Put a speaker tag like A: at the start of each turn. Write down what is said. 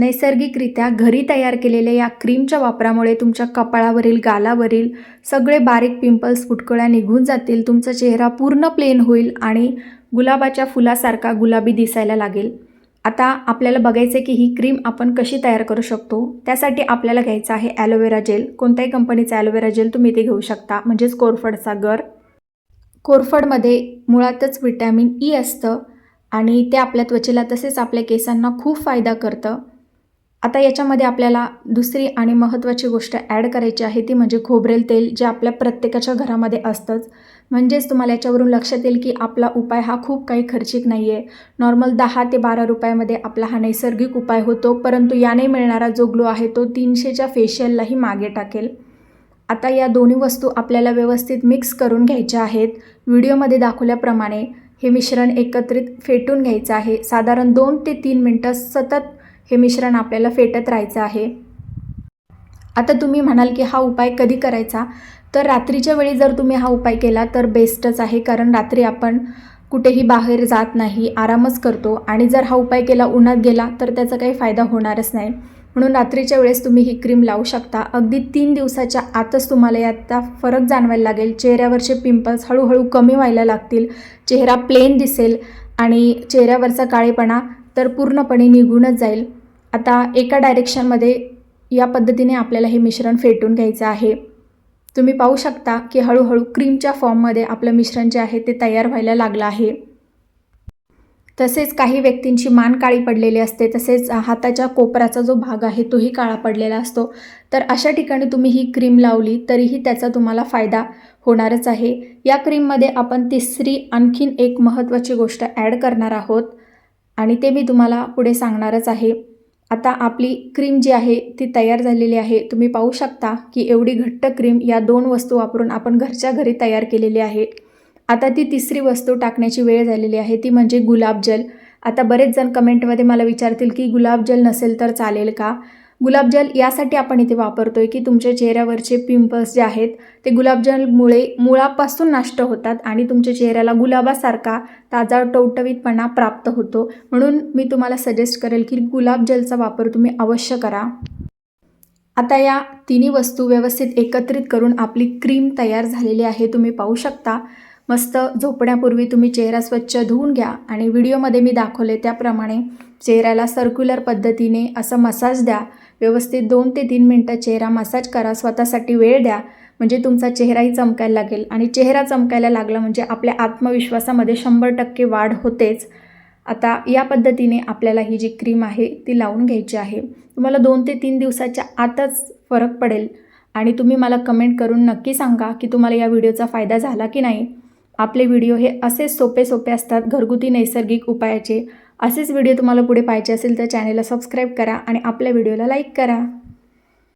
A: नैसर्गिकरित्या घरी तयार केलेल्या या क्रीमच्या वापरामुळे तुमच्या कपाळावरील गालावरील सगळे बारीक पिंपल्स फुटकळ्या निघून जातील तुमचा चेहरा पूर्ण प्लेन होईल आणि गुलाबाच्या फुलासारखा गुलाबी दिसायला लागेल. आता आपल्याला बघायचं आहे की ही क्रीम आपण कशी तयार करू शकतो. त्यासाठी आपल्याला घ्यायचं आहे ॲलोवेरा जेल. कोणत्याही कंपनीचा ॲलोवेरा जेल तुम्ही ते घेऊ शकता म्हणजेच कोरफडचा गर. कोरफडमध्ये मुळातच विटॅमिन ई असतं आणि ते आपल्या त्वचेला तसेच आपल्या केसांना खूप फायदा करतं. आता याच्यामध्ये आपल्याला दुसरी आणि महत्त्वाची गोष्ट ॲड करायची आहे ती म्हणजे खोबरेल तेल जे आपल्या प्रत्येकाच्या घरामध्ये असतंच. म्हणजेच तुम्हाला याच्यावरून लक्षात येईल की आपला उपाय हा खूप काही खर्चिक नाही आहे नॉर्मल दहा ते बारा रुपयामध्ये आपला हा नैसर्गिक उपाय होतो परंतु याने मिळणारा जो ग्लो आहे तो तीनशेच्या फेशियललाही मागे टाकेल. आता या दोन्ही वस्तू आपल्याला व्यवस्थित मिक्स करून घ्यायच्या आहेत. व्हिडिओमध्ये दाखवल्याप्रमाणे हे मिश्रण एकत्रित फेटून घ्यायचं आहे. साधारण दोन ते तीन मिनटं सतत हे मिश्रण आपल्याला फेटत राहायचं आहे. आता तुम्ही म्हणाल की हा उपाय कधी करायचा? तर रात्रीच्या वेळी जर तुम्ही हा उपाय केला तर बेस्टच आहे. कारण रात्री आपण कुठेही बाहेर जात नाही आरामच करतो. आणि जर हा उपाय केला उन्हात गेला तर त्याचा काही फायदा होणारच नाही. म्हणून रात्रीच्या वेळेस तुम्ही ही क्रीम लावू शकता. अगदी तीन दिवसाच्या आतच तुम्हाला याचा फरक जाणवायला लागेल. चेहऱ्यावरचे पिंपल्स हळूहळू कमी व्हायला लागतील. चेहरा प्लेन दिसेल आणि चेहऱ्यावरचा काळेपणा तर पूर्णपणे निघूनच जाईल. आता एका डायरेक्शनमध्ये या पद्धतीने आपल्याला हे मिश्रण फेटून घ्यायचं आहे. तुम्ही पाहू शकता की हळूहळू क्रीमच्या फॉर्ममध्ये आपलं मिश्रण जे आहे ते तयार व्हायला लागलं आहे. तसेच काही व्यक्तींची मान काळी पडलेली असते तसेच हाताच्या कोपराचा जो भाग आहे तोही काळा पडलेला असतो. तर अशा ठिकाणी तुम्ही ही क्रीम लावली तरीही त्याचा तुम्हाला फायदा होणारच आहे. या क्रीममध्ये आपण तिसरी आणखीन एक महत्त्वाची गोष्ट ॲड करणार आहोत. आणि ते मी तुम्हाला पुढे सांगणारच आहे. आता आपली क्रीम जी आहे ती तयार झालेली आहे. तुम्ही पाहू शकता की एवढी घट्ट क्रीम या दोन वस्तू वापरून आपण घरच्या घरी तयार केलेली आहे. आता ती तिसरी वस्तू टाकण्याची वेळ झालेली आहे ती म्हणजे गुलाबजल आता बरेच जण कमेंटमध्ये मला विचारतील की गुलाबजल नसेल तर चालेल का? गुलाबजल यासाठी आपण इथे वापरतोय की तुमच्या चेहऱ्यावरचे पिंपल्स जे आहेत ते गुलाबजलमुळे मुळापासून नष्ट होतात आणि तुमच्या चेहऱ्याला गुलाबासारखा ताजा टवटवीतपणा प्राप्त होतो. म्हणून मी तुम्हाला सजेस्ट करेल की गुलाबजलचा वापर तुम्ही अवश्य करा. आता या तिन्ही वस्तू व्यवस्थित एकत्रित करून आपली क्रीम तयार झालेली आहे तुम्ही पाहू शकता. मस्त झोपण्यापूर्वी तुम्ही चेहरा स्वच्छ धुवून घ्या आणि व्हिडिओमध्ये मी दाखवले त्याप्रमाणे चेहऱ्याला सर्क्युलर पद्धतीने असं मसाज द्या. व्यवस्थित दोन ते तीन मिनटं चेहरा मसाज करा स्वतःसाठी वेळ द्या. म्हणजे तुमचा चेहराही चमकायला लागेल. आणि चेहरा चमकायला लागला म्हणजे आपल्या आत्मविश्वासामध्ये शंभर टक्के वाढ होतेच. आता या पद्धतीने आपल्याला ही जी क्रीम आहे ती लावून घ्यायची आहे. तुम्हाला दोन ते तीन दिवसाच्या आतच फरक पडेल. आणि तुम्ही मला कमेंट करून नक्की सांगा की तुम्हाला या व्हिडिओचा फायदा झाला की नाही. आपले व्हिडिओ हे असेच सोपे सोपे असतात घरगुती नैसर्गिक उपायाचे. असेच व्हिडिओ तुम्हाला पुढे पाहिजे असेल तर चॅनेलला सबस्क्राईब करा आणि आपल्या व्हिडिओला लाईक करा.